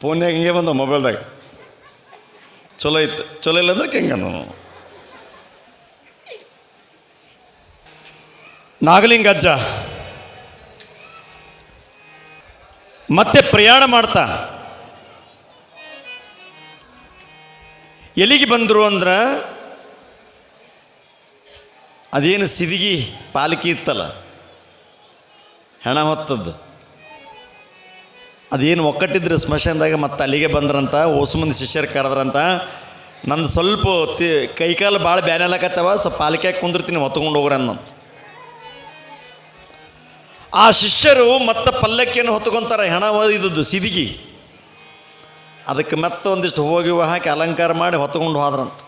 ಫೋನ್ಯಾಗ ಹಿಂಗೆ ಬಂದವು ಮೊಬೈಲ್ದಾಗ. ಚಲೋ ಇತ್ತು. ಚಲೋ ಇಲ್ಲ ಅಂದ್ರೆ ಹೆಂಗೆ ನಾವು? ನಾಗಲಿಂಗ ಅಜ್ಜ. ಮತ್ತೆ ಪ್ರಯಾಣ ಮಾಡ್ತಾ. ಎಲ್ಲಿಗೆ ಬಂದರು ಅಂದ್ರೆ ಅದೇನು ಸಿದಿಗಿ ಪಾಲಕಿ ಇತ್ತಲ್ಲ? ಹೆಣ ಹೊತ್ತದ್ದು. ಅದೇನು ಒಕ್ಕಟ್ಟಿದ್ರೆ ಸ್ಮಶಾನದಾಗ ಮತ್ತೆ ಅಲ್ಲಿಗೆ ಬಂದ್ರಂತ ಓಸು ಮಂದಿ ಶಿಷ್ಯರು ಕರೆದ್ರಂತ, ನಂದು ಸ್ವಲ್ಪ ತಿ, ಕೈಕಾಲು ಭಾಳ ಬ್ಯಾನೆಲಕತ್ತವ ಸ್ವಲ್ಪ ಪಾಲಿಕೆ ಕುಂದಿರ್ತೀನಿ, ಹೊತ್ಕೊಂಡು ಹೋಗ್ರ ಆ ಶಿಷ್ಯರು ಮತ್ತೆ ಪಲ್ಲಕ್ಕಿಯನ್ನು ಹೊತ್ಕೊಂತಾರೆ, ಹೆಣ ಇದ್ದದ್ದು ಸಿದಿಗಿ. ಅದಕ್ಕೆ ಮತ್ತೆ ಒಂದಿಷ್ಟು ಹೋಗಿ ಹಾಕಿ ಅಲಂಕಾರ ಮಾಡಿ ಹೊತ್ಕೊಂಡು ಹೋದ್ರಂತ.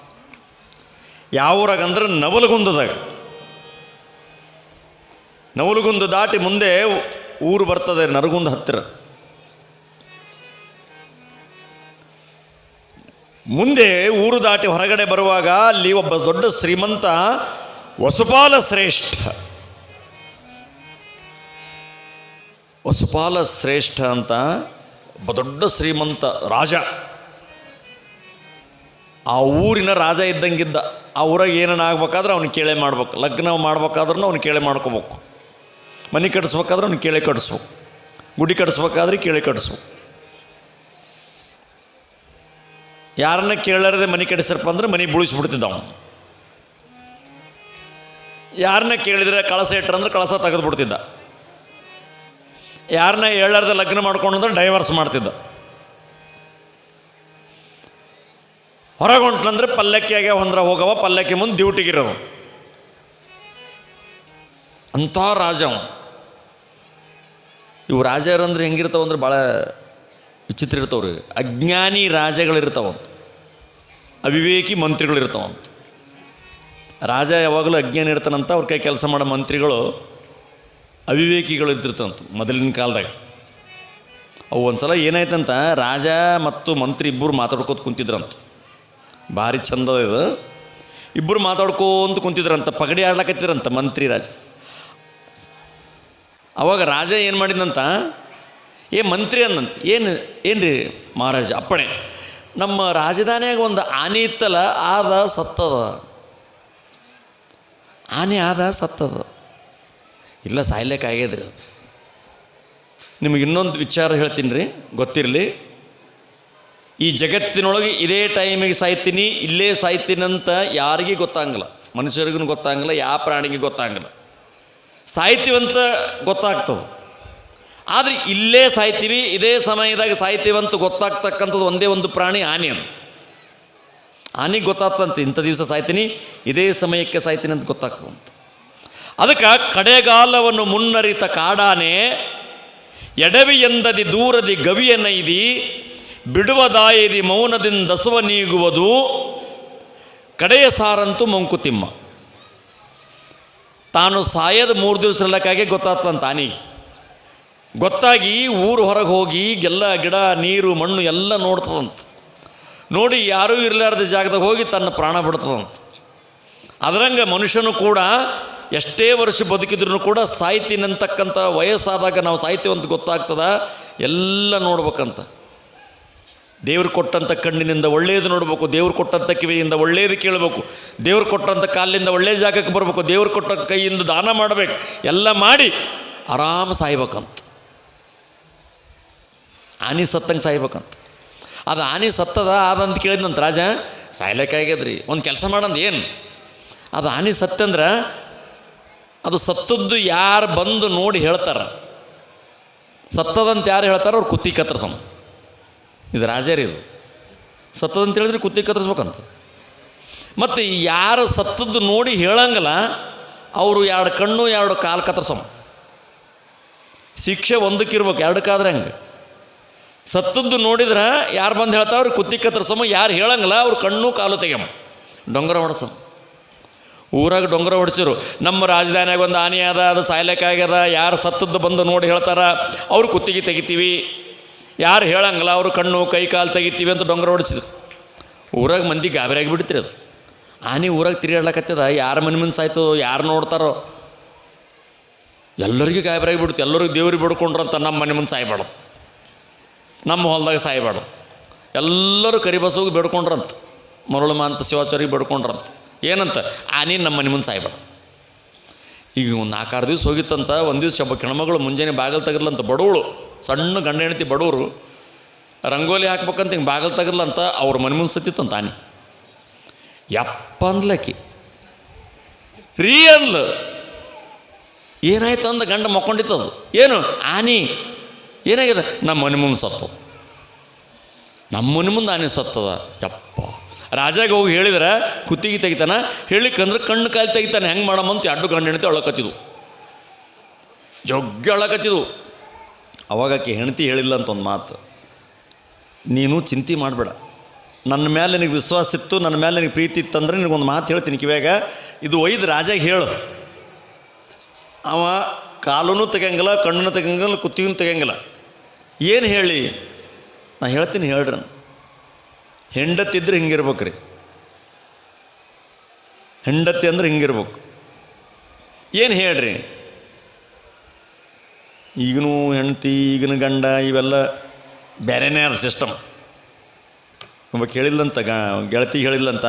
ಯಾವ ಊರಾಗಂದ್ರೆ ನವಲಗುಂದದಾಗ. ನವಲಗುಂದ ದಾಟಿ ಮುಂದೆ ಊರು ಬರ್ತದೆ ನರಗುಂದ ಹತ್ತಿರ. ಮುಂದೆ ಊರು ದಾಟಿ ಹೊರಗಡೆ ಬರುವಾಗ ಅಲ್ಲಿ ಒಬ್ಬ ದೊಡ್ಡ ಶ್ರೀಮಂತ ವಸುಪಾಲ ಶ್ರೇಷ್ಠ. ವಸುಪಾಲ ಶ್ರೇಷ್ಠ ಅಂತ ಒಬ್ಬ ದೊಡ್ಡ ಶ್ರೀಮಂತ ರಾಜ. ಆ ಊರಿನ ರಾಜ ಇದ್ದಂಗಿದ್ದ, ಆ ಊರಾಗ ಏನೇನು ಆಗ್ಬೇಕಾದ್ರೆ ಅವ್ನು ಕೇಳೇ ಮಾಡ್ಬೇಕು, ಲಗ್ನ ಮಾಡ್ಬೇಕಾದ್ರೂ ಅವ್ನು ಕೇಳೇ ಮಾಡ್ಕೋಬೇಕು. ಮನೆ ಕಟ್ಟಿಸ್ಬೇಕಾದ್ರೆ ಅವ್ನು ಕೇಳೇ ಕಟ್ಟಿಸ್ಬೇಕು ಗುಡಿ ಕಟ್ಟಿಸ್ಬೇಕಾದ್ರೆ ಕೇಳೇ ಕಟ್ಟಿಸ್ಬೇಕು ಯಾರನ್ನ ಕೇಳಾರದೆ ಮನೆ ಕಟ್ಟಿಸ್ರಪ್ಪ ಅಂದ್ರೆ ಮನೆ ಬುಳಿಸ್ಬಿಡ್ತಿದ್ದ ಅವನು. ಯಾರನ್ನ ಕೇಳಿದ್ರೆ ಕಳಸ ಇಟ್ರಂದ್ರೆ ಕಳಸ ತೆಗೆದು ಬಿಡ್ತಿದ್ದ ಯಾರನ್ನ ಹೇಳಾರ್ದೆ ಲಗ್ನ ಮಾಡ್ಕೊಂಡು ಅಂದ್ರೆ ಡೈವರ್ಸ್ ಮಾಡ್ತಿದ್ದ. ಹೊರಗೆ ಹೊಂಟ್ನಂದ್ರೆ ಪಲ್ಲಕ್ಕಿಯಾಗೆ ಹೊಂದ್ರ ಹೋಗವ, ಪಲ್ಲಕ್ಕಿ ಮುಂದೆ ಡ್ಯೂಟಿಗಿರೋದು ಅಂಥ ರಾಜ ಅವ ಇವು ರಾಜರಂದ್ರೆ ಹೆಂಗಿರ್ತಾವಂದ್ರೆ ಭಾಳ ವಿಚಿತ್ರ ಇರ್ತಾವ್ರಿ ಅಜ್ಞಾನಿ ರಾಜಗಳಿರ್ತಾವಂತ ಅವಿವೇಕಿ ಮಂತ್ರಿಗಳಿರ್ತಾವಂತ ರಾಜ ಯಾವಾಗಲೂ ಅಜ್ಞಾನಿ ಇರ್ತಾನಂತ ಅವ್ರ ಕೈ ಕೆಲಸ ಮಾಡೋ ಮಂತ್ರಿಗಳು ಅವಿವೇಕಿಗಳು ಇದ್ದಿರ್ತಂತ ಮೊದಲಿನ ಕಾಲದಾಗ. ಅವು ಒಂದು ಸಲ ಏನಾಯ್ತಂತ ರಾಜ ಮತ್ತು ಮಂತ್ರಿ ಇಬ್ಬರು ಮಾತಾಡ್ಕೋತ ಕುಂತಿದ್ರಂತ. ಭಾರಿ ಚಂದ ಇದು. ಇಬ್ಬರು ಮಾತಾಡ್ಕೋತ ಕುಂತಿದ್ರಂತ, ಪಗಡಿ ಆಡ್ಲಕತ್ತಿದ್ರಂತ ಮಂತ್ರಿ ರಾಜ. ಅವಾಗ ರಾಜ ಏನು ಮಾಡಿದಂತ ಏ ಮಂತ್ರಿ ಅನ್ನಂತ. ಏನು ಏನು ರೀ ಮಹಾರಾಜ, ಅಪ್ಪಣೆ. ನಮ್ಮ ರಾಜಧಾನಿಯಾಗ ಒಂದು ಆನೆ ಇತ್ತಲ್ಲ, ಆದ ಸತ್ತದ. ಆನೆ ಆದ ಸತ್ತದ. ಇಲ್ಲ, ಸಾಯ್ಲಿಕ್ಕೆ ಆಗ್ಯದ್ರಿ ಅದು. ನಿಮಗೆ ಇನ್ನೊಂದು ವಿಚಾರ ಹೇಳ್ತೀನಿ ರೀ, ಗೊತ್ತಿರಲಿ. ಈ ಜಗತ್ತಿನೊಳಗೆ ಇದೇ ಟೈಮಿಗೆ ಸಾಯ್ತೀನಿ, ಇಲ್ಲೇ ಸಾಯ್ತೀನಿ ಅಂತ ಯಾರಿಗೂ ಗೊತ್ತಾಗಲ್ಲ. ಮನುಷ್ಯರಿಗೂ ಗೊತ್ತಾಗಲ್ಲ, ಯಾವ ಪ್ರಾಣಿಗೆ ಗೊತ್ತಾಗಲ್ಲ. ಸಾಯ್ತೀವಂತ ಗೊತ್ತಾಗ್ತದೆ. ಆದರೆ ಇಲ್ಲೇ ಸಾಯ್ತೀವಿ, ಇದೇ ಸಮಯದಾಗ ಸಾಯ್ತೀವಂತ ಗೊತ್ತಾಗ್ತಕ್ಕಂಥದ್ದು ಒಂದೇ ಒಂದು ಪ್ರಾಣಿ ಆನೆ ಅದು. ಆನೆಗೆ ಗೊತ್ತಾಗ್ತಂತೆ ಇಂಥ ದಿವಸ ಸಾಯ್ತೀನಿ, ಇದೇ ಸಮಯಕ್ಕೆ ಸಾಯ್ತೀನಿ ಅಂತ ಗೊತ್ತಾಗ್ತದಂತ. ಅದಕ್ಕೆ ಕಡೆಗಾಲವನ್ನು ಮುನ್ನರಿತ ಕಾಡಾನೆ, ಎಡವಿ ಎಂದದಿ ದೂರದಿ ಗವಿಯ ನೈದಿ ಬಿಡುವದಾಯದಿ ಮೌನದಿಂದ ದಸುವ ನೀಗುವುದು, ಕಡೆಯ ಸಾರಂತೂ ಮಂಕುತಿಮ್ಮ. ತಾನು ಸಾಯದ ಮೂರು ದಿವಸ ಇರಲಿಕ್ಕಾಗೆ ಗೊತ್ತಾಗ್ತಂತ ಆನಿಗೆ. ಗೊತ್ತಾಗಿ ಊರು ಹೊರಗೆ ಹೋಗಿ ಎಲ್ಲ ಗಿಡ, ನೀರು, ಮಣ್ಣು ಎಲ್ಲ ನೋಡ್ತದಂತ. ನೋಡಿ ಯಾರೂ ಇರಲಾರ್ದ ಜಾಗದಾಗ ಹೋಗಿ ತನ್ನ ಪ್ರಾಣ ಬಿಡ್ತದಂತ. ಅದರಂಗೆ ಮನುಷ್ಯನು ಕೂಡ ಎಷ್ಟೇ ವರ್ಷ ಬದುಕಿದ್ರೂ ಕೂಡ ಸಾಯ್ತೀನಿ ಅಂತಕ್ಕಂಥ ವಯಸ್ಸಾದಾಗ ನಾವು ಸಾಯ್ತೀವಂತ ಗೊತ್ತಾಗ್ತದ, ಎಲ್ಲ ನೋಡ್ಬೇಕಂತ. ದೇವ್ರು ಕೊಟ್ಟಂಥ ಕಣ್ಣಿನಿಂದ ಒಳ್ಳೆಯದು ನೋಡಬೇಕು, ದೇವ್ರು ಕೊಟ್ಟಂಥ ಕಿವಿಯಿಂದ ಒಳ್ಳೆಯದು ಕೇಳಬೇಕು, ದೇವ್ರು ಕೊಟ್ಟಂಥ ಕಾಲಿನಿಂದ ಒಳ್ಳೆಯ ಜಾಗಕ್ಕೆ ಬರಬೇಕು, ದೇವ್ರು ಕೊಟ್ಟ ಕೈಯಿಂದ ದಾನ ಮಾಡಬೇಕು, ಎಲ್ಲ ಮಾಡಿ ಆರಾಮ ಸಾಯ್ಬೇಕಂತ. ಆನೆ ಸತ್ತಂಗೆ ಸಾಯ್ಬೇಕಂತ. ಅದು ಆನೆ ಸತ್ತದ ಅದಂತ ಕೇಳಿದ್ನಂತ ರಾಜ ಸಾಯ್ಲಿಕ್ಕಾಗ್ಯದ್ರಿ ಒಂದು ಕೆಲಸ ಮಾಡಂದು ಏನು? ಅದು ಆನೆ ಸತ್ತಂದ್ರೆ ಅದು ಸತ್ತದ್ದು ಯಾರು ಬಂದು ನೋಡಿ ಹೇಳ್ತಾರೆ. ಸತ್ತದಂತ ಯಾರು ಹೇಳ್ತಾರೋ, ಅವ್ರು ಕುತ್ತಿ ಕತ್ತರ್ಸಮ್ ಇದು ರಾಜರೇ ಇದು. ಸತ್ತದಂತ ಹೇಳಿದ್ರೆ ಕುತ್ತಿ ಕತ್ತರಿಸ್ಬೇಕಂತ. ಮತ್ತು ಯಾರು ಸತ್ತದ್ದು ನೋಡಿ ಹೇಳಂಗಲ್ಲ, ಅವರು ಎರಡು ಕಣ್ಣು, ಎರಡು ಕಾಲು ಕತ್ತರ್ಸಮ್ ಶಿಕ್ಷೆ ಒಂದಕ್ಕಿರ್ಬೇಕು, ಎರಡಕ್ಕಾದ್ರೆ ಹಂಗೆ? ಸತ್ತದ್ದು ನೋಡಿದ್ರೆ ಯಾರು ಬಂದು ಹೇಳ್ತಾರೆ ಕುತ್ತಿಗೆ ಕುತ್ತಿ ಸಮ ಯಾರು ಹೇಳಂಗಿಲ್ಲ, ಅವ್ರು ಕಣ್ಣು ಕಾಲು ತೆಗೆಯಮ್ಮ ಡೊಂಗರ ಹೊಡ್ಸ. ಊರಾಗ ಡೊಂಗರ ಹೊಡ್ಸಿರು. ನಮ್ಮ ರಾಜಧಾನಿಯಾಗ ಒಂದು ಆನೆ ಅದ, ಅದು ಸಾಯ್ಲೆಕ್ಕಾಗ್ಯದ ಯಾರು ಸತ್ತದ್ದು ಬಂದು ನೋಡಿ ಹೇಳ್ತಾರ, ಅವ್ರು ಕುತ್ತಿಗೆ ತೆಗಿತೀವಿ. ಯಾರು ಹೇಳಂಗಿಲ್ಲ, ಅವರು ಕಣ್ಣು ಕೈ ಕಾಲು ತೆಗಿತೀವಿ ಅಂತ ಡೊಂಗರ ಹೊಡಿಸಿದ್ರು. ಊರಾಗ ಮಂದಿ ಗಾಬರಿಯಾಗಿ ಬಿಡ್ತೀರಿ ಅದು. ಆನೆ ಊರಾಗ ತಿರುಗಾಡ್ಲಕತ್ತದ, ಯಾರ ಮನೆ ಮುಂದೆ ಸಾಯ್ತದೋ, ಯಾರು ನೋಡ್ತಾರೋ. ಎಲ್ಲರಿಗೂ ಗಾಬರಿಯಾಗಿ ಬಿಡುತ್ತೆ ಎಲ್ಲರಿಗೂ ದೇವ್ರಿಗೆ ಬಿಡ್ಕೊಂಡ್ರಂತ ನಮ್ಮ ಮನೆ ಮುಂದೆ ಸಾಯ್ಬಾರ್ದು. ನಮ್ಮ ಹೊಲದಾಗ ಸಾಯ್ಬಾರ್ದು. ಎಲ್ಲರೂ ಕರಿಬಸೋಗಿ ಬೇಡ್ಕೊಂಡ್ರಂತ. ಮರಳು ಮಾಂತ ಶಿವಾಚಾರಿಗೆ ಬೇಡ್ಕೊಂಡ್ರಂತ. ಏನಂತ? ಆನೆ ನಮ್ಮ ಮನೆ ಮುಂದೆ ಸಾಯ್ಬಾರ್ದು. ಈಗ ಒಂದು ನಾಲ್ಕಾರು ದಿವ್ಸ ಹೋಗಿತ್ತಂತ, ಒಂದು ದಿವ್ಸ ಒಬ್ಬ ಹೆಣ್ಮಗಳು ಮುಂಜಾನೆ ಬಾಗಿಲು ತೆಗದ್ಲಂತ ಬಡವಳು, ಸಣ್ಣ ಗಂಡ ಹೆಂಡತಿ ಬಡವರು, ರಂಗೋಲಿ ಹಾಕ್ಬೇಕಂತ ಹಿಂಗೆ ಬಾಗಿಲು ತೆಗದ್ಲಂತ ಅವ್ರ ಮನೆ ಮುಂದೆ ಸತ್ತಿತ್ತಂತ ಆನೆ. ಯಪ್ಪ ಅಂದ್ಲಕ್ಕಿ ರೀ ಅಂದ್ಲು. ಏನಾಯ್ತು ಅಂದ ಗಂಡ ಮಕ್ಕೊಂಡಿತ್ತದು ಏನು? ಆನಿ ಏನಾಗಿದೆ? ನಮ್ಮ ಮನೆ ಮುಂದೆ ಸತ್ತು. ನಮ್ಮ ಮನೆ ಮುಂದೆ ಆನೆ ಸತ್ತದ. ಯಪ್ಪ. ರಾಜಾಗ ಹೋಗಿ ಹೇಳಿದ್ರೆ, ಕುತ್ತಿಗೆ ತೆಗಿತಾನೆ ಹೇಳಿಕಂದ್ರೆ ಕಣ್ಣು ಕಾಲು ತೆಗಿತಾನೆ. ಹೆಂಗೆ ಮಾಡಮಂತ ಎರಡು ಗಂಡ ಹೆಂಡತಿ ಅಳಕತ್ತಿದ್ವು. ಜಗ್ಗಿ ಅಳಕತ್ತಿದ್ವು. ಅವಾಗ ಆಕೆ ಹೆಂಡತಿ ಹೇಳಿಲ್ಲ ಅಂತ ಒಂದು ಮಾತು. ನೀನು ಚಿಂತೆ ಮಾಡಬೇಡ. ನನ್ನ ಮೇಲೆ ನಿನಗೆ ವಿಶ್ವಾಸ ಇತ್ತು, ನನ್ನ ಮೇಲೆ ನಿನಗೆ ಪ್ರೀತಿ ಇತ್ತಂದ್ರೆ ಒಂದು ಮಾತು ಹೇಳ್ತೀನಿ ಕಿವ್ಯಾಗ ಇದು ಒಯ್ದು ರಾಜಾಗ ಹೇಳು. ಅವ ಕಾಲೂ ತೆಗಿಯಂಗಿಲ್ಲ ಕಣ್ಣನ್ನು ತೆಗಿಯಂಗಿಲ್ಲ ಕುತ್ತಿಗೂ ತೆಗಿಯಂಗಿಲ್ಲ. ಏನು ಹೇಳಿ? ನಾ ಹೇಳ್ತೀನಿ, ಹೇಳ್ರಿ ಹೆಂಡತಿದ್ರೆ ಹಿಂಗಿರ್ಬೇಕು ರೀ ಹೆಂಡತಿ ಅಂದ್ರೆ ಹಿಂಗಿರ್ಬೇಕು. ಏನು ಹೇಳ್ರಿ? ಈಗನೂ ಹೆಂಡತಿ, ಈಗಿನ ಗಂಡ ಇವೆಲ್ಲ ಬೇರೆನೇ ಅದ ಸಿಸ್ಟಮ್ ಒಬ್ಬ ಕೇಳಿಲ್ಲಂತ, ಗ, ಗೆಳತಿ ಹೇಳಿಲ್ಲಂತ,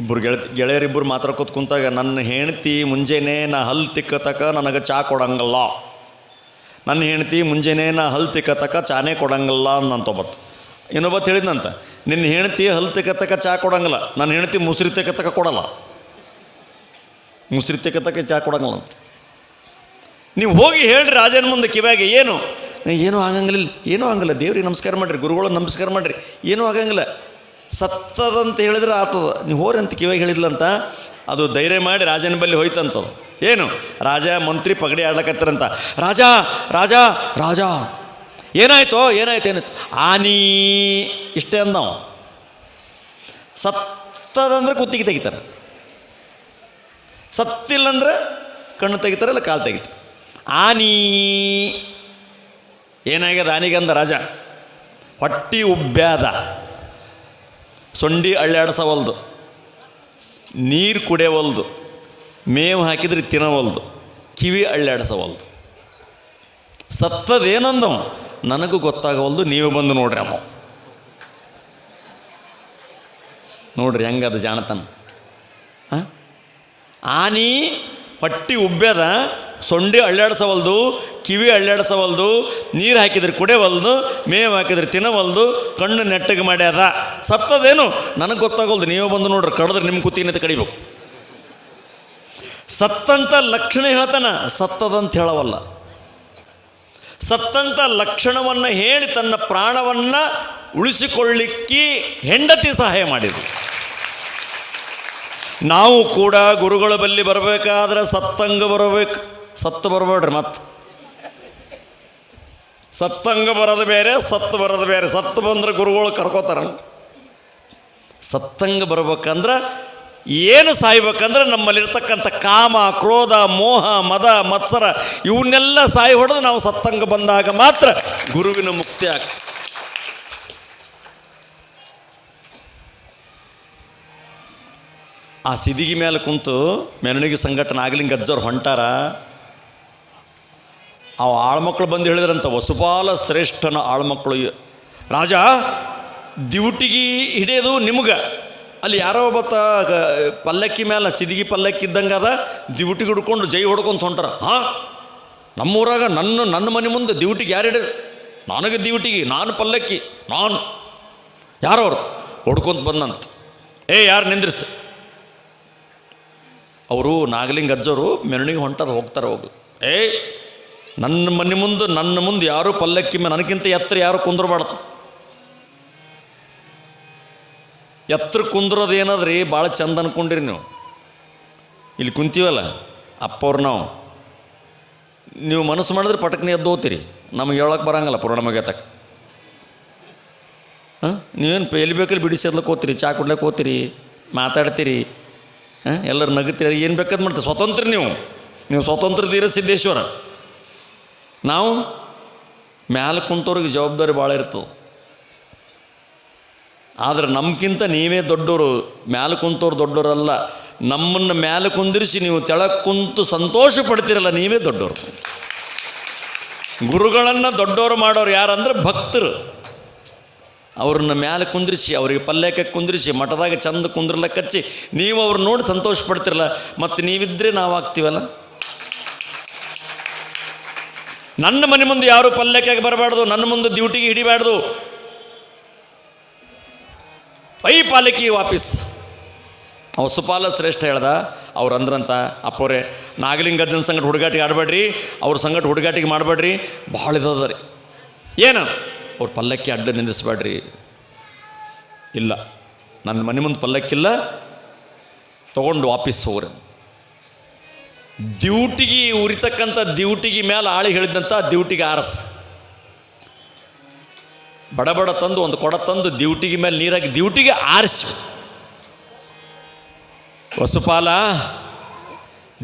ಇಬ್ಬರು ಗೆಳತಿ, ಗೆಳೆಯರಿಬ್ಬರು ಮಾತಾಡ್ಕೊತ ಕುಂತಾಗ ನನ್ನ ಹೆಂಡತಿ ಮುಂಜಾನೆ ನಾ ಹಲ್ಲು ತಿಕ್ಕತಕ್ಕ ನನಗೆ ಚಾ ಕೊಡಂಗಲ್ಲ. ನನ್ನ ಹೆಂಡತಿ ಮುಂಜಾನೆ ನಾ ಹಲ್ ತಿಕ್ಕತಕ್ಕ ಚಾನೇ ಕೊಡಂಗಿಲ್ಲ ಏನೋ ಇನ್ನೊಬ್ಬತ್ತು ಹೇಳಿದ್ನಂತ ನಿನ್ನ ಹೆಂಡತಿ ಹಲ್ ತಿಕ್ಕತಕ ಚಾ ಕೊಡಂಗಿಲ್ಲ ನನ್ನ ಹೆಂಡತಿ ಮುಸ್ರಿ ತೆಕ್ಕತಕ ಕೊಡಲ್ಲ. ಮುಸ್ರಿ ತೆಕ್ಕತಕ ಚಾ ಕೊಡಂಗಿಲ್ಲ ಅಂತ. ನೀವು ಹೋಗಿ ಹೇಳ್ರಿ ರಾಜನ ಮುಂದೆ ಕಿವ್ಯಾಗೆ ಏನು? "ಏ, ಏನೂ ಆಗಂಗಿಲ್ಲ ಏನೂ ಆಗಂಗಿಲ್ಲ ದೇವ್ರಿಗೆ ನಮಸ್ಕಾರ ಮಾಡಿರಿ ಗುರುಗಳು ನಮಸ್ಕಾರ ಮಾಡಿರಿ ಏನೂ ಆಗಂಗಿಲ್ಲ. ಸತ್ತದಂತ ಹೇಳಿದ್ರೆ ಆತದ. ನೀವು ಹೋರಿ ಅಂತ ಕಿವ್ಯಾಗ ಹೇಳಿದ್ಲಂತ ಅದು ಧೈರ್ಯ ಮಾಡಿ ರಾಜನ ಬಳಿ ಹೋಯ್ತಂತದು. ಏನು? ರಾಜ, ಮಂತ್ರಿ ಪಗಡಿ ಆಡ್ಲಕತ್ತರಂತ. ರಾಜ ರಾಜ ರಾಜ. ಏನಾಯ್ತೋ, ಏನಾಯ್ತು ಏನಾಯ್ತು ಆನಿ, ಇಷ್ಟೇ ಅಂದವ ಸತ್ತದಂದ್ರೆ ಕುತ್ತಿಗೆ ತೆಗಿತಾರೆ. ಸತ್ತಿಲ್ಲಂದ್ರೆ ಕಣ್ಣು ತೆಗಿತಾರೆ ಇಲ್ಲ ಕಾಲು ತೆಗಿತಾರೆ. ಆನಿ. ಏನಾಗ್ಯದ? ಆನಿಗಂದ ರಾಜ, ಹೊಟ್ಟಿ ಉಬ್ಬ್ಯಾದ. ಸೊಂಡಿ ಅಳ್ಳಾಡ್ಸವಲ್ದು ನೀರು ಕುಡಿಯವಲ್ದು. ಮೇವು ಹಾಕಿದ್ರೆ ತಿನ್ನವಲ್ದು ಕಿವಿ ಅಳ್ಳಾಡಿಸವಲ್ದು. ಸತ್ತದೇನಂದವ ನನಗೂ ಗೊತ್ತಾಗವಲ್ದು, ನೀವು ಬಂದು ನೋಡ್ರಿ ಅಮ್ಮ. ನೋಡ್ರಿ ಹೆಂಗದ ಜಾಣತನ. ಆನಿ ಪಟ್ಟಿ ಉಬ್ಬ್ಯದ, ಸೊಂಡಿ ಅಳ್ಳಾಡಿಸವಲ್ದು, ಕಿವಿ ಅಳ್ಳಾಡಿಸವಲ್ದು, ನೀರು ಹಾಕಿದ್ರೆ ಕುಡಿಯವಲ್ದು, ಮೇವು ಹಾಕಿದ್ರೆ ತಿನ್ನವಲ್ದು ಕಣ್ಣು ನೆಟ್ಟಗೆ ಮಾಡ್ಯಾದ. ಸತ್ತದೇನು ನನಗೆ ಗೊತ್ತಾಗೋಲ್ದು ನೀವು ಬಂದು ನೋಡ್ರಿ, ಕಡಿದ್ರೆ ನಿಮ್ಮ ಕುತ್ತಿನ ಕಡಿಬೇಕು. ಸತ್ತಂತ ಲಕ್ಷಣ ಹೇಳ್ತಾನ, ಸತ್ತದಂತ ಹೇಳವಲ್ಲ. ಸತ್ತಂತ ಲಕ್ಷಣವನ್ನು ಹೇಳಿ ತನ್ನ ಪ್ರಾಣವನ್ನು ಉಳಿಸಿಕೊಳ್ಳಿಕ್ಕೆ ಹೆಂಡತಿ ಸಹಾಯ ಮಾಡಿದ್ರು. ನಾವು ಕೂಡ ಗುರುಗಳ ಬಳಿ ಬರಬೇಕಾದ್ರೆ ಸತ್ತಂಗ ಬರಬೇಕು. ಸತ್ತು ಬರಬೇಡ್ರಿ ಮತ್ತೆ ಸತ್ತಂಗ ಬರೋದು ಬೇರೆ, ಸತ್ತು ಬರೋದು ಬೇರೆ. ಸತ್ತು ಬಂದ್ರೆ ಗುರುಗಳು ಕರ್ಕೋತಾರ ಸತ್ತಂಗ ಬರ್ಬೇಕಂದ್ರೆ ಏನು ಸಾಯ್ಬೇಕಂದ್ರೆ ನಮ್ಮಲ್ಲಿರ್ತಕ್ಕಂಥ ಕಾಮ, ಕ್ರೋಧ, ಮೋಹ, ಮದ, ಮತ್ಸರ, ಇವನ್ನೆಲ್ಲ ಸಾಯಿ ಹೊಡೆದು ನಾವು ಸತ್ತಂಗ ಬಂದಾಗ ಮಾತ್ರ ಗುರುವಿನ ಮುಕ್ತಿ ಆಗ ಆ ಸಿದಿಗಿ ಮೇಲೆ ಕುಂತು ಮೆರವಣಿಗೆ ಸಂಘಟನೆ ಆಗ್ಲಿಂಗ್ ಅಜ್ಜವ್ರು ಹೊಂಟಾರ. ಆ ಆಳ್ಮಕ್ಳು ಬಂದು ಹೇಳಿದ್ರಂತ, ವಸುಪಾಲ ಶ್ರೇಷ್ಠನ ಆಳ್ಮಕ್ಳು, ರಾಜ ಡ್ಯೂಟಿಗೆ ಹಿಡಿಯೋದು ನಿಮ್ಗೆ. ಅಲ್ಲಿ ಯಾರೋ ಒಬ್ಬತ್ತ ಪಲ್ಲಕ್ಕಿ ಮೇಲೆ ಸಿದಿಗಿ ಪಲ್ಲಕ್ಕಿ ಇದ್ದಂಗೆ ಅದ ದಿವುಟಿಗೆ ಹುಡ್ಕೊಂಡು ಜೈ ಹೊಡ್ಕೊಂತ ಹೊಂಟಾರ. ಹಾಂ? ನಮ್ಮೂರಾಗ ನನ್ನ ನನ್ನ ಮನೆ ಮುಂದೆ ದಿವುಟಿಗೆ ಯಾರು ಹಿಡಿದು ನನಗೆ ದಿವುಟಿಗೆ, ನಾನು ಪಲ್ಲಕ್ಕಿ, ನಾನು. ಯಾರವ್ರು ಹೊಡ್ಕೊಂತ ಬಂದಂತ. ಏ, ಯಾರು ನಿಂದ್ರಿಸ ಅವರು ನಾಗಲಿಂಗ ಅಜ್ಜವರು ಮೆರವಣಿಗೆ ಹೊಂಟದ, ಹೋಗ್ತಾರೆ ಹೋಗು. ಏ, ನನ್ನ ಮನೆ ಮುಂದೆ, ನನ್ನ ಮುಂದೆ ಯಾರು ಪಲ್ಲಕ್ಕಿ ಮೇಲೆ ನನಗಿಂತ ಎತ್ತರ ಯಾರು ಕುಂದ್ರಬಾರ್ದು? ಎತ್ತರ ಕುಂದ್ರೋದು ಏನದ್ರಿ? ಭಾಳ ಚಂದ ಅನ್ಕೊಂಡಿರಿ ನೀವು. ಇಲ್ಲಿ ಕುಂತೀವಲ್ಲ, ಅಪ್ಪವ್ರು ನಾವು. ನೀವು ಮನಸ್ಸು ಮಾಡಿದ್ರೆ ಪಟಕ್ನೆ ಎದ್ದು ಹೋಗ್ತೀರಿ. ನಮಗೆ ಹೇಳೋಕೆ ಬರಂಗಿಲ್ಲ ಪೂರ್ಣ ಮಗತಕ್ಕೆ ಹಾಂ? ನೀವೇನು ಎಲ್ಲಿ ಬೇಕಲ್ಲಿ ಬಿಡಿಸಿ ಎದ್ಲಕ್ಕೆ ಚಾ ಕುಡ್ಲಕ್ಕೆ ಹೋಗ್ತೀರಿ, ಮಾತಾಡ್ತೀರಿ. ಹಾಂ? ಎಲ್ಲರೂ ನಗುತ್ತೀರಿ, ಏನು ಬೇಕಾದ್ ಮಾಡ್ತೀರಿ. ಸ್ವತಂತ್ರ ನೀವು. ನೀವು ಸ್ವತಂತ್ರ ತೀರ ಸಿದ್ದೇಶ್ವರ. ನಾವು ಮ್ಯಾಲೆ ಕುಂತವ್ರಿಗೆ ಜವಾಬ್ದಾರಿ ಭಾಳ ಇರ್ತದೆ. ಆದ್ರೆ ನಮ್ಗಿಂತ ನೀವೇ ದೊಡ್ಡವರು ಮ್ಯಾಲೆ ಕುಂತವ್ರು ದೊಡ್ಡವರಲ್ಲ ನಮ್ಮನ್ನು ಮ್ಯಾಲೆ ಕುಂದಿರಿಸಿ ನೀವು ತೆಳಗೆ ಕುಂತು ಸಂತೋಷ ಪಡ್ತಿರಲ್ಲ, ನೀವೇ ದೊಡ್ಡವರು ಗುರುಗಳನ್ನು ದೊಡ್ಡವರು ಮಾಡೋರು ಯಾರಂದ್ರೆ ಭಕ್ತರು. ಅವ್ರನ್ನ ಮ್ಯಾಲೆ ಕುಂದ್ರಿಸಿ, ಅವರಿಗೆ ಪಲ್ಯಕ್ಕೆ ಕುಂದ್ರಿಸಿ, ಮಠದಾಗ ಚಂದ ಕುಂದ್ರಲಕ್ಕಚ್ಚಿ ನೀವು ಅವ್ರನ್ನ ನೋಡಿ ಸಂತೋಷ ಪಡ್ತಿರಲ್ಲ, ಮತ್ತು ನೀವಿದ್ರೆ ನಾವು ಆಗ್ತೀವಲ್ಲ ನನ್ನ ಮನೆ ಮುಂದೆ ಯಾರು ಪಲ್ಯಕ್ಕೆ ಬರಬಾರ್ದು, ನನ್ನ ಮುಂದೆ ಡ್ಯೂಟಿಗೆ ಹಿಡಿಬಾರ್ದು ಪೈ ವಾಪಸ್. ಅವ ಸುಪಾಲ ಶ್ರೇಷ್ಠ ಹೇಳ್ದ, ಅವ್ರು ಅಂದ್ರಂತ, ಅಪ್ಪೋರೆ ನಾಗಲಿಂಗಜ್ಜನ ಸಂಗಟ ಹುಡುಗಾಟಿಗೆ ಆಡಬೇಡ್ರಿ, ಅವ್ರ ಸಂಗಟ ಹುಡುಗಾಟಿಗೆ ಮಾಡಬೇಡ್ರಿ, ಭಾಳ ಇದ್ದದ ರೀ. ಏನು? ಅವ್ರ ಪಲ್ಲಕ್ಕಿ ಅಡ್ಡ ನಿಂದಿಸ್ಬೇಡ್ರಿ. ಇಲ್ಲ ನನ್ನ ಮನೆ ಮುಂದೆ ಪಲ್ಲಕ್ಕಿಲ್ಲ, ತೊಗೊಂಡು ವಾಪಸ್ ಹೋಗ್ರಿ ಡ್ಯೂಟಿಗೆ ಉರಿತಕ್ಕಂಥ ಡ್ಯೂಟಿಗೆ ಮೇಲೆ ಆಳಿ ಹೇಳಿದಂಥ ಡ್ಯೂಟಿಗೆ ಆರಸ್. ಬಡ ಬಡ ತಂದು ಒಂದು ಕೊಡ ತಂದು ಡ್ಯೂಟಿಗೆ ಮೇಲೆ ನೀರಾಗಿ ಡ್ಯೂಟಿಗೆ ಆರಿಸಿ. ವಸುಪಾಲ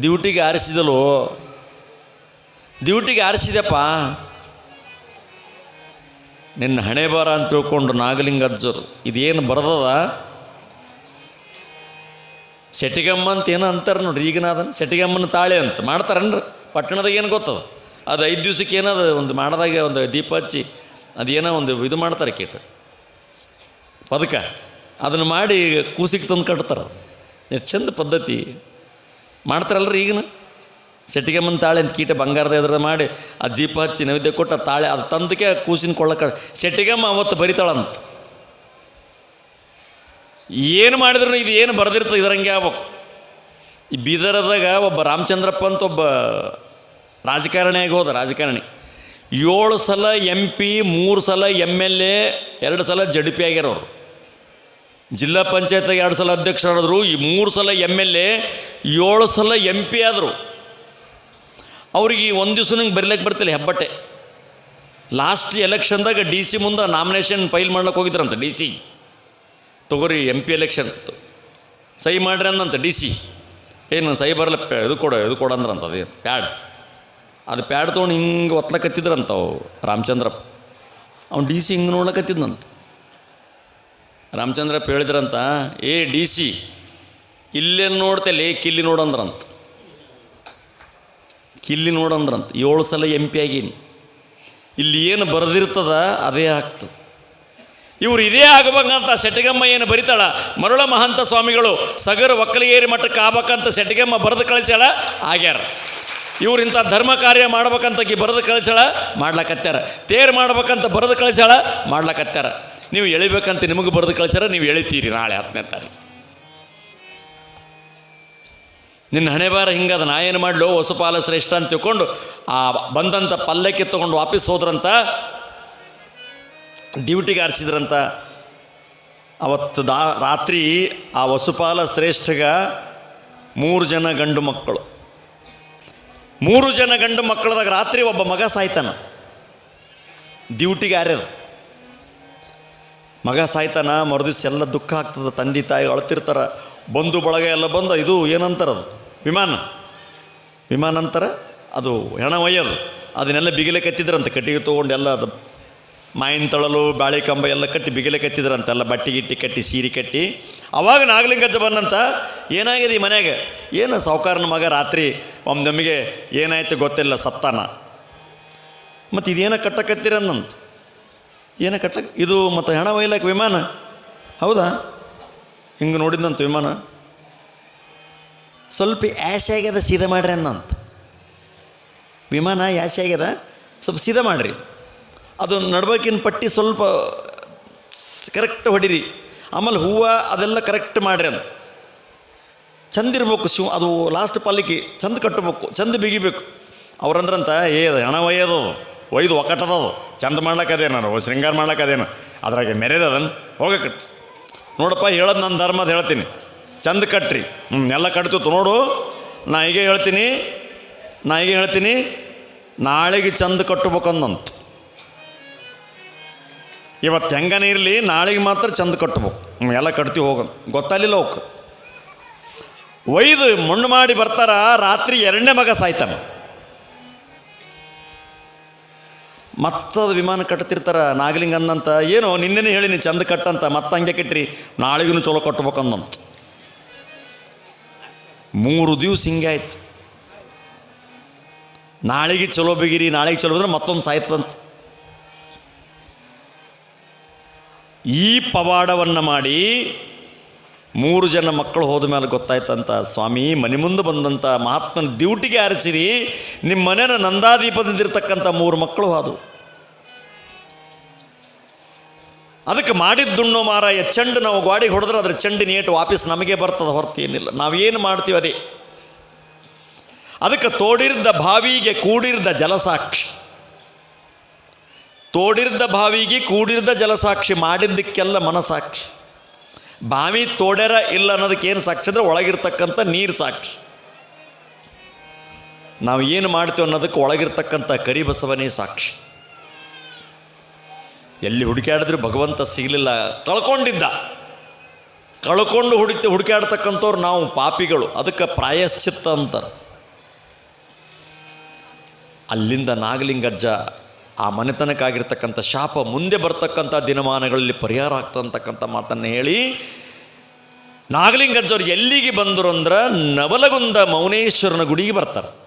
ಡ್ಯೂಟಿಗೆ ಆರಿಸಿದಲು. ಡ್ಯೂಟಿಗೆ ಆರಿಸಿದೆಪ್ಪ. ನಿನ್ನ ಹಣೆ ಬಾರ ಅಂತ ತಿಳ್ಕೊಂಡು ನಾಗಲಿಂಗಜ್ಜರು, ಇದೇನು ಬರದದ? ಸೆಟಿಗಮ್ಮ ಅಂತ ಏನೋ ಅಂತಾರೆ ನೋಡ್ರಿ, ಈಗಿನ ಅದನ್ನು ಸೆಟಿಗಮ್ಮನ ತಾಳೆ ಅಂತ. ಮಾಡ್ತಾರನ್ರಿ? ಪಟ್ಟಣದಾಗ ಏನು ಗೊತ್ತದ? ಅದು ಐದು ದಿವ್ಸಕ್ಕೆ ಏನದ? ಒಂದು ಮಾಡಿದಾಗ ಒಂದು ದೀಪ ಹಚ್ಚಿ ಅದೇನೋ ಒಂದು ಇದು ಮಾಡ್ತಾರೆ ಕೀಟ. ಪದಕ. ಅದನ್ನು ಮಾಡಿ ಕೂಸಿಗೆ ತಂದು ಕಟ್ತಾರೆ ಎಷ್ಟು ಚಂದ ಪದ್ಧತಿ. ಮಾಡ್ತಾರಲ್ರಿ ಈಗಿನ? ಸೆಟ್ಟಿಗೆಮ್ಮನ ತಾಳೆ ಅಂತ ಕೀಟ ಬಂಗಾರದ ಎದುರು ಮಾಡಿ ಆ ದೀಪ ಹಚ್ಚಿ ನೈವೇದ್ಯ ಕೊಟ್ಟು ತಾಳೆ ಅದು ತಂದಕ್ಕೆ ಕೂಸಿನ ಕೊಳ್ಳಕ್ಕೆ ಸೆಟ್ಟಿಗೆಮ್ಮ ಅವತ್ತು ಬರಿತಾಳಂತ. ಏನು ಮಾಡಿದ್ರು ಇದು ಏನು ಬರೆದಿರ್ತದೆ ಇದರಂಗೆ ಆಗ್ಬೇಕು. ಈ ಬೀದರದಾಗ ಒಬ್ಬ ರಾಮಚಂದ್ರಪ್ಪ ಅಂತ ಒಬ್ಬ ರಾಜಕಾರಣಿಯಾಗಿ ಹೋದ ರಾಜಕಾರಣಿ. ಏಳು ಸಲ ಎಂ ಪಿ ಮೂರು ಸಲ ಎಂ ಎಲ್ ಎ ಎರಡು ಸಲ ಜಡ್ ಪಿ ಆಗ್ಯಾರವ್ರು ಜಿಲ್ಲಾ ಪಂಚಾಯತ್ಗೆ ಎರಡು ಸಲ ಅಧ್ಯಕ್ಷರಾದರು, ಈ ಮೂರು ಸಲ ಎಂ ಎಲ್ ಎ ಏಳು ಸಲ ಎಂ ಪಿ ಆದರು. ಅವ್ರಿಗೆ ಒಂದು ದಿವ್ಸ ನಂಗೆ ಬರಿಲಿಕ್ಕೆ ಬರ್ತಿಲ್ಲ ಹೆಬ್ಬಟ್ಟೆ. ಲಾಸ್ಟ್ ಎಲೆಕ್ಷನ್ದಾಗ ಡಿ ಸಿ ಮುಂದೆ ನಾಮಿನೇಷನ್ ಫೈಲ್ ಮಾಡ್ಲಿಕ್ಕೆ ಹೋಗಿದ್ರಂತ ಡಿ ಸಿ ತಗೋರಿ ಎಂ ಪಿ ಎಲೆಕ್ಷನ್ ಸಹಿ ಮಾಡ್ರಿ ಅಂದಂತ ಡಿ ಸಿ ಏನು ಸಹಿ ಬರಲ್ಲ ಪ್ಯಾ- ಇದು ಕೊಡ, ಇದು ಕೊಡಂದ್ರಂತ ಅದೇನು ಪ್ಯಾಡ್ ಅದು ಪ್ಯಾಡ್ ತೊಗೊಂಡು ಹಿಂಗೆ ಒತ್ಲಕತ್ತಿದ್ರಂತ ಅವು. ರಾಮಚಂದ್ರಪ್ಪ ಅವ್ನು ಡಿ ಸಿ ಹಿಂಗೆ ನೋಡ್ಲಕತ್ತಿದ್ನಂತ ರಾಮಚಂದ್ರಪ್ಪ ಹೇಳಿದ್ರಂತ, ಏ ಡಿ ಸಿ, ಇಲ್ಲೇನು ನೋಡ್ತೇಲೆ ಕಿಲ್ಲಿ ನೋಡಂದ್ರಂತ. ಕಿಲ್ಲಿ ನೋಡಂದ್ರಂತ. ಏಳು ಸಲ ಎಂ ಪಿ ಆಗೀನಿ. ಇಲ್ಲಿ ಏನು ಬರೆದಿರ್ತದ ಅದೇ ಆಗ್ತದೆ. ಇವರು ಇದೇ ಆಗಬೇಕಂತ ಸೆಟಗಮ್ಮ ಏನು ಬರಿತಾಳ? ಮರುಳ ಮಹಂತ ಸ್ವಾಮಿಗಳು ಸಗರ ಒಕ್ಕಲಿಗೇರಿ ಮಠಕ್ಕೆ ಆಗ್ಬೇಕಂತ ಸೆಟಗಮ್ಮ ಬರೆದು ಕಳಿಸ್ಯಾಳ? ಆಗ್ಯಾರ. ಇವ್ರು ಇಂಥ ಧರ್ಮ ಕಾರ್ಯ ಮಾಡ್ಬೇಕಂತ ಬರೆದು ಕಳಿಸ್ಯಾಳ, ಮಾಡ್ಲಕತ್ಯಾರ. ತೇರು ಮಾಡ್ಬೇಕಂತ ಬರೆದು ಕಳಿಸ್ಯಾಳ, ಮಾಡ್ಲಕತ್ಯಾರ. ನೀವು ಎಳಿಬೇಕಂತ ನಿಮಗೆ ಬರೆದು ಕಳಿಸ್ಯಾರ, ನೀವು ಎಳಿತೀರಿ ನಾಳೆ ಹತ್ತನೇ ತಾರೀಕು. ನಿನ್ನ ಹಣೆ ಬಾರ ಹಿಂಗದ, ನಾ ಏನು ಮಾಡಲು ಹೊಸಪಾಲ ಶ್ರೇಷ್ಠ ಅಂತ ತಿಳ್ಕೊಂಡು ಆ ಬಂದಂಥ ಪಲ್ಲಕ್ಕೆ ತೊಗೊಂಡು ವಾಪಸ್ ಹೋದ್ರಂತ, ಡ್ಯೂಟಿಗೆ ಆರಿಸಿದ್ರಂತ, ಅವತ್ತು ದಾ ರಾತ್ರಿ ಆ ವಸುಪಾಲ ಶ್ರೇಷ್ಠಗ ಮೂರು ಜನ ಗಂಡು ಮಕ್ಕಳು. ಮೂರು ಜನ ಗಂಡು ಮಕ್ಕಳದಾಗ ರಾತ್ರಿ ಒಬ್ಬ ಮಗ ಸಾಯ್ತಾನ. ಡ್ಯೂಟಿಗೆ ಆರ್ಯದ ಮಗ ಸಾಯ್ತಾನ, ಮರುದಿವ್ಸ ಎಲ್ಲ ದುಃಖ ಆಗ್ತದೆ, ತಂದೆ ತಾಯಿ ಅಳ್ತಿರ್ತಾರ, ಬಂಧು ಬಳಗ ಎಲ್ಲ ಬಂದ, ಇದು ಏನಂತಾರದು ವಿಮಾನ. ವಿಮಾನ ಅಂತಾರ, ಅದು ಹೆಣ ಒಯ್ಯೋದು. ಅದನ್ನೆಲ್ಲ ಬಿಗಿಲೆ ಕತ್ತಿದ್ರಂತೆ, ಕಟ್ಟಿಗೆ ತೊಗೊಂಡು ಎಲ್ಲ ಅದು ಮಾಯಿನ ತಳಲು, ಬಾಳೆ ಕಂಬ ಎಲ್ಲ ಕಟ್ಟಿ ಬಿಗಿಲೆ ಕತ್ತಿದ್ರಂತೆ, ಎಲ್ಲ ಬಟ್ಟೆ ಗಿಟ್ಟಿ ಕಟ್ಟಿ, ಸೀರೆ ಕಟ್ಟಿ. ಅವಾಗ ನಾಗಲಿಂಗಜ್ಜ ಬಂದಂತ, ಏನಾಗಿದೆ ಈ ಮನೆಗೆ? ಏನು ಸಾವುಕಾರನ ಮಗ ರಾತ್ರಿ ಒಮ್ಮೊಮ್ಮಿಗೆ ಏನಾಯ್ತು ಗೊತ್ತಿಲ್ಲ ಸತ್ತಾನ. ಮತ್ತು ಇದೇನ ಕಟ್ಟಕತ್ತೀರನ್ನಂತ ಏನ ಕಟ್ಟ ಇದು ಮತ್ತು ಹೆಣ ಒಯ್ಲಕ್ಕೆ ವಿಮಾನ? ಹೌದಾ? ಹಿಂಗೆ ನೋಡಿದ್ನಂತ ವಿಮಾನ. ಸ್ವಲ್ಪ ಆ್ಯಶ್ ಆಗ್ಯದ ಸೀದಾ ಮಾಡ್ರಿ ಅನ್ನಂತ. ವಿಮಾನ ಯಾಸೆ ಆಗ್ಯದ? ಸ್ವಲ್ಪ ಸೀದಾ ಮಾಡಿರಿ. ಅದು ನಡ್ಬೇಕಿನ ಪಟ್ಟಿ ಸ್ವಲ್ಪ ಕರೆಕ್ಟ್ ಹೊಡಿರಿ. ಆಮೇಲೆ ಹೂವು ಅದೆಲ್ಲ ಕರೆಕ್ಟ್ ಮಾಡ್ರಿ ಅಂತ. ಚಂದ ಇರ್ಬೇಕು, ಶಿವ, ಅದು ಲಾಸ್ಟ್ ಪಾಲಿಕೆ ಚಂದ ಕಟ್ಟಬೇಕು, ಚಂದ ಬಿಗಿಬೇಕು. ಅವ್ರಂದ್ರಂತ, ಏ, ಅದು ಹಣ ಒಯ್ಯೋದು, ಒಯ್ದು ಒಕ್ಕಟ್ಟದದು. ಚಂದ ಮಾಡ್ಲಕ್ಕದೇನು ಶೃಂಗಾರ ಮಾಡ್ಲಕ್ಕದೇನು ಅದ್ರಾಗೆ ಮೆರೆದದನ್ ಹೋಗಕ್ಕೆ ನೋಡಪ್ಪ, ಹೇಳೋದು ನನ್ನ ಧರ್ಮದ ಹೇಳ್ತೀನಿ. ಚಂದ ಕಟ್ಟ್ರಿ ಹ್ಞೂ ಎಲ್ಲ ಕಟ್ತಿತ್ತು ನೋಡು. ನಾ ಹೀಗೆ ಹೇಳ್ತೀನಿ, ನಾ ಹೀಗೆ ಹೇಳ್ತೀನಿ, ನಾಳೆಗೆ ಚಂದ ಕಟ್ಟಬೇಕಂದಂತ. ಇವತ್ತು ಹೆಂಗನೇ ಇರಲಿ, ನಾಳೆಗೆ ಮಾತ್ರ ಚಂದ ಕಟ್ಬೇಕು. ಹ್ಞೂ ಎಲ್ಲ ಕಟ್ತೀವಿ ಹೋಗೋಣ ಗೊತ್ತಾಗಲಿಲ್ಲ ಅವಕ್ಕೆ ಒಯ್ದು ಮಣ್ಣು ಮಾಡಿ ಬರ್ತಾರ, ರಾತ್ರಿ ಎರಡನೇ ಮಗ ಸಾಯ್ತಾನ. ಮತ್ತದು ವಿಮಾನ ಕಟ್ತಿರ್ತಾರ, ನಾಗಲಿಂಗ ಅಂದಂತ, ಏನೋ, ನಿನ್ನೆನೇ ಹೇಳಿನಿ ಚಂದ ಕಟ್ಟಂತ, ಮತ್ತೆ ಹಂಗೆ ಕಟ್ರಿ ನಾಳೆಗೂ ಚಲೋ ಕಟ್ಬೇಕಂದಂತ. ಮೂರು ದಿವ್ಸ ಹಿಂಗೆ ಆಯ್ತು. ನಾಳೆಗೆ ಚಲೋ ಬಿಗಿರಿ, ನಾಳೆಗೆ ಚಲೋ ಅಂದ್ರೆ ಮತ್ತೊಂದು ಸಾಯ್ತದಂತ. ಈ ಪವಾಡವನ್ನು ಮಾಡಿ ಮೂರು ಜನ ಮಕ್ಕಳು ಹೋದ ಮೇಲೆ ಗೊತ್ತಾಯ್ತಂತ, ಸ್ವಾಮಿ, ಮನೆ ಮುಂದೆ ಬಂದಂಥ ಮಹಾತ್ಮನ ಡ್ಯೂಟಿಗೆ ಆರಿಸಿರಿ. ನಿಮ್ಮ ಮನೆಯ ನಂದಾದೀಪದಿಂದಿರ್ತಕ್ಕಂಥ ಮೂರು ಮಕ್ಕಳು ಅದು ಅದಕ್ಕೆ ಮಾಡಿದ್ದುಣ್ಣು ಮಾರಾಯ ಚೆಂಡು ನಾವು ಗಾಡಿ ಹೊಡೆದ್ರೆ ಅದ್ರ ಚೆಂಡಿನ ನೇಟು ವಾಪಸ್ ನಮಗೆ ಬರ್ತದೆ, ಹೊರತು ಏನಿಲ್ಲ. ನಾವೇನು ಮಾಡ್ತೀವಿ ಅದೇ. ಅದಕ್ಕೆ ತೋಡಿರ್ದ ಬಾವಿಗೆ ಕೂಡಿರ್ದ ಜಲಸಾಕ್ಷಿ. ತೋಡಿರ್ದ ಬಾವಿಗೆ ಕೂಡಿರ್ದ ಜಲಸಾಕ್ಷಿ, ಮಾಡಿದ್ದಕ್ಕೆಲ್ಲ ಮನಸಾಕ್ಷಿ. ಬಾವಿ ತೋಡ್ಯಾರ ಇಲ್ಲ ಅನ್ನೋದಕ್ಕೆ ಏನು ಸಾಕ್ಷಿ ಅಂದ್ರೆ ಒಳಗಿರ್ತಕ್ಕಂಥ ನೀರು ಸಾಕ್ಷಿ. ನಾವು ಏನು ಮಾಡ್ತೀವಿ ಅನ್ನೋದಕ್ಕೆ ಒಳಗಿರ್ತಕ್ಕಂಥ ಕರಿಬಸವನೇ ಸಾಕ್ಷಿ. ಎಲ್ಲಿ ಹುಡುಕಾಡಿದ್ರೆ ಭಗವಂತ ಸಿಗಲಿಲ್ಲ, ಕಳ್ಕೊಂಡಿದ್ದ. ಕಳ್ಕೊಂಡು ಹುಡುಕಿ ಹುಡುಕಾಡ್ತಕ್ಕಂಥವ್ರು ನಾವು ಪಾಪಿಗಳು, ಅದಕ್ಕೆ ಪ್ರಾಯಶ್ಚಿತ್ತ ಅಂತಾರೆ. ಅಲ್ಲಿಂದ ನಾಗಲಿಂಗಜ್ಜ ಆ ಮನೆತನಕ್ಕಾಗಿರ್ತಕ್ಕಂಥ ಶಾಪ ಮುಂದೆ ಬರ್ತಕ್ಕಂಥ ದಿನಮಾನಗಳಲ್ಲಿ ಪರಿಹಾರ ಆಗ್ತಂತಕ್ಕಂಥ ಮಾತನ್ನು ಹೇಳಿ ನಾಗಲಿಂಗಜ್ಜವ್ರು ಎಲ್ಲಿಗೆ ಬಂದರು ಅಂದ್ರೆ ನವಲಗುಂದ ಮೌನೇಶ್ವರನ ಗುಡಿಗೆ ಬರ್ತಾರೆ.